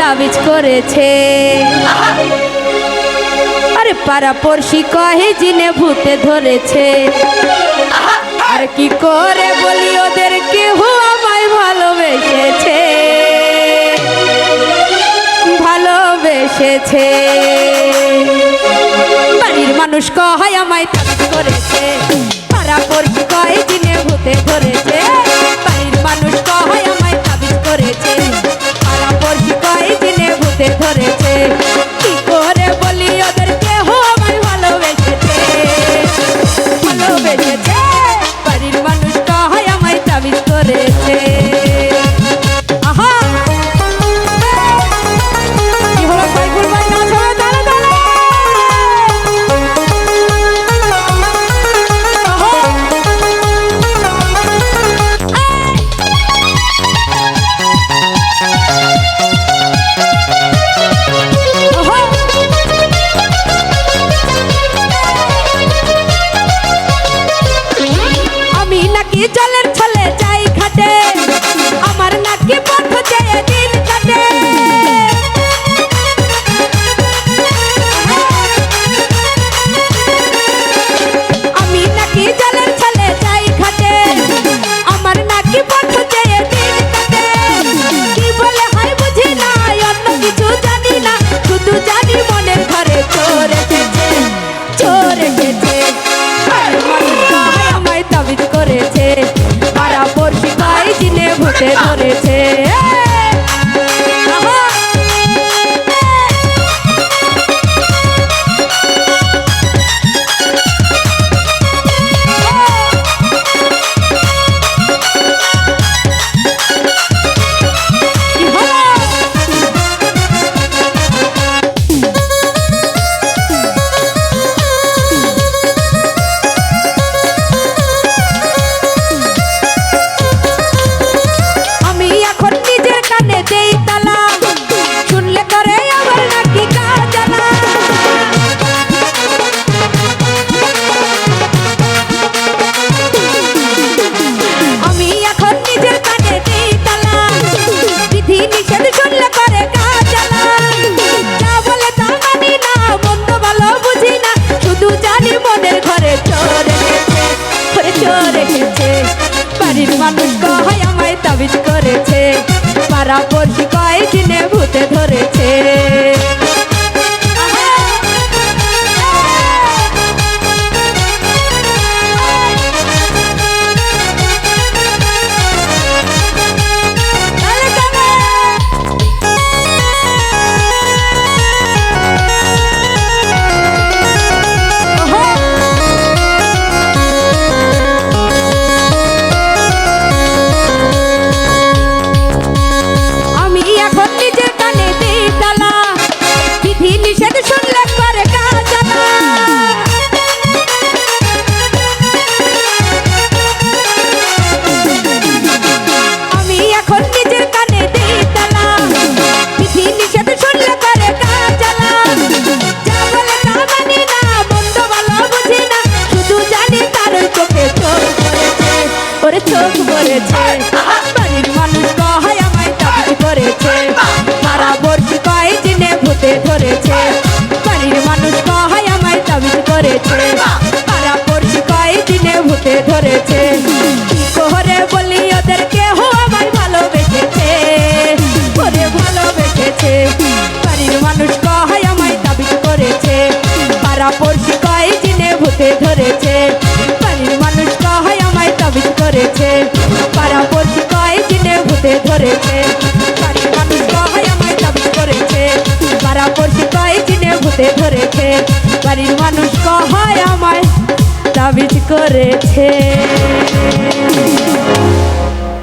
তাবিজ করেছে। আরে পাড়া পড়শি কহে জিনে ভূতে ধরেছে। আর কি করে বলি, ওদের কেউ আমায় ভালোবেসেছে। ভালোবেসেছে। বাড়ির মানুষ কয় আমায় তাবিজ করেছে। পাড়া পড়শি কয় জিনে ভূতে ধরেছে। ধরেছে এসেছে বাড়ির মানুষ কয় আমায় তাবিজ করেছে। পাড়া পড়শি কয় দিনে ভূতে ধরেছে। পড়েছে বাড়ির মানুষ কয় আমায় তাবিজ করেছে। সারা বর্ষি কয় দিনে ভূতে ধরেছে। বাড়ির মানুষ কয় আমায় তাবিজ করেছে। সারা বর্ষি কয় দিনে ভূতে ধরেছে। কি করে বলি, ওদের কেহ আমায় ভালোবেসেছে? ওরে ভালোবেসেছে। বাড়ির মানুষ কয় আমায় তাবিজ করেছে। পাড়া পড়শি কয় দিনে ভূতে ধরেছে। বাড়ির মানুষ কয় আমায় তাবিজ করেছে। পাড়া পড়শি কয় দিনে ভূতে ধরেছে। বাড়ির মানুষ কয় আমায় তাবিজ করেছে। পাড়া পড়শি কয় দিনে ভূতে ধরেছে। বাড়ির মানুষ কহায় আমায় তাবিজ করেছে।